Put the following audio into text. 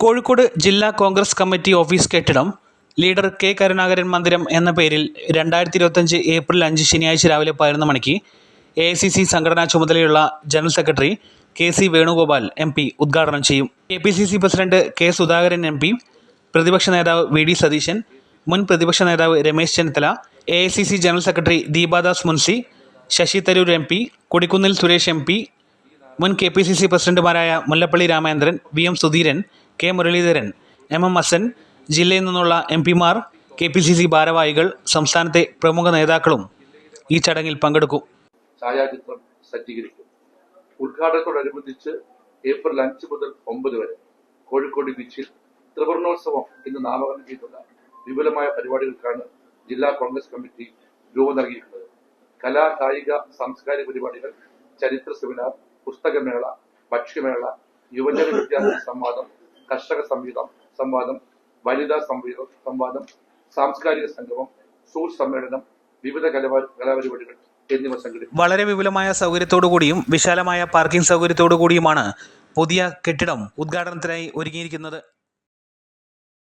കോഴിക്കോട് ജില്ലാ Congress committee office കെട്ടിടം leader K Karunakaran മന്ദിരം എന്ന പേരിൽ രണ്ടായിരത്തി ഇരുപത്തഞ്ച് ഏപ്രിൽ അഞ്ച് ശനിയാഴ്ച രാവിലെ പതിനൊന്ന് മണിക്ക് എ ഐ സി സി സംഘടനാ ചുമതലയുള്ള general secretary K C Venugopal M P ഉദ്ഘാടനം ചെയ്യും. K P C C president K Sudhakaran M P പ്രതിപക്ഷ നേതാവ് വി ഡി സതീശൻ മുൻ പ്രതിപക്ഷ നേതാവ് Ramesh Chennithala A I C C general secretary Deepa Das Munshi Shashi Tharoor M P Kodikunnil Suresh M P മുൻ K P C C പ്രസിഡന്റുമാരായ Mullappally Ramachandran V M Sudheeran K Muraleedharan M M Hassan ജില്ലയിൽ നിന്നുള്ള M പിമാർ K P C C ഭാരവാഹികൾ സംസ്ഥാനത്തെ പ്രമുഖ നേതാക്കളും ഈ ചടങ്ങിൽ പങ്കെടുക്കും. ഛായാചിത്രം സജ്ജീകരിക്കും. ഉദ്ഘാടനത്തോടനുബന്ധിച്ച് ഏപ്രിൽ അഞ്ച് മുതൽ ഒമ്പത് വരെ കോഴിക്കോട് ബീച്ചിൽ ത്രിവർണോത്സവം എന്ന് നാമകരണം ചെയ്തുള്ള വിപുലമായ പരിപാടികൾക്കാണ് ജില്ലാ കോൺഗ്രസ് കമ്മിറ്റി രൂപം നൽകിയിട്ടുള്ളത്. കലാ കായിക സാംസ്കാരിക പരിപാടികൾ ചരിത്ര സെമിനാർ പുസ്തകമേള ഭക്ഷ്യമേള യുവജന വിദ്യാർത്ഥി സംവാദം കർഷക സംഗീതം സംവാദം വനിതാ സംഗീതം സംവാദം സാംസ്കാരിക സംഗമം സൂർ സമ്മേളനം വിവിധ കലാ കലാപരിപാടികൾ എന്നിവ സംഘടിപ്പിക്കും. വളരെ വിപുലമായ സൗകര്യത്തോടു കൂടിയും വിശാലമായ പാർക്കിംഗ് സൗകര്യത്തോടു കൂടിയുമാണ് പുതിയ കെട്ടിടം ഉദ്ഘാടനത്തിനായി ഒരുങ്ങിയിരിക്കുന്നത്.